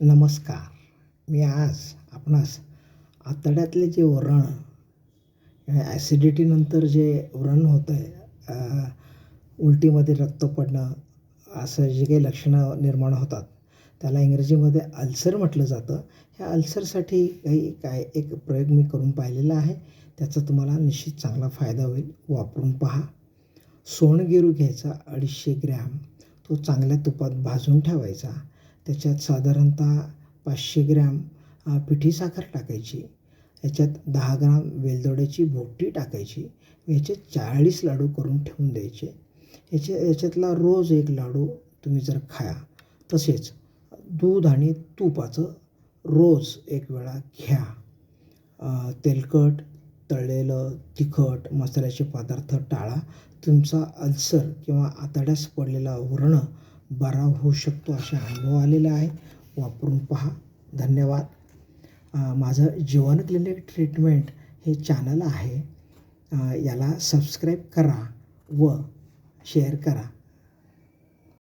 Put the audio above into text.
नमस्कार. मी आज आपणास आतड्यातले जे व्रण ॲसिडिटीनंतर जे व्रण होतं आहे उलटीमध्ये रक्त पडणं असं जे काही लक्षणं निर्माण होतात त्याला इंग्रजीमध्ये अल्सर म्हटलं जातं. ह्या अल्सरसाठी काही काय एक प्रयोग मी करून पाहिलेला आहे. त्याचा तुम्हाला निश्चित चांगला फायदा होईल. वापरून पहा. सोनगिरू घ्यायचा अडीचशे ग्रॅम. तो चांगल्या तुपात भाजून ठेवायचा. त्याच्यात साधारणतः पाचशे ग्रॅम पिठी साखर टाकायची. याच्यात दहा ग्राम वेलदोड्याची भोपटी टाकायची. याचे चाळीस लाडू करून ठेवून द्यायचे. याच्या याच्यातला रोज एक लाडू तुम्ही जर खाया तसेच दूध आणि तुपाचं रोज एक वेळा घ्या. तेलकट तळलेलं तिखट मसाल्याचे पदार्थ टाळा. तुमचा अल्सर किंवा आतड्यास पडलेला व्रण बरा होऊ शकतो असा अनुभव आलेला आहे. वापरून पहा. धन्यवाद. माझं जीवन क्लिनिक ट्रीटमेंट हे चॅनल आहे. याला सबस्क्राईब करा व शेअर करा.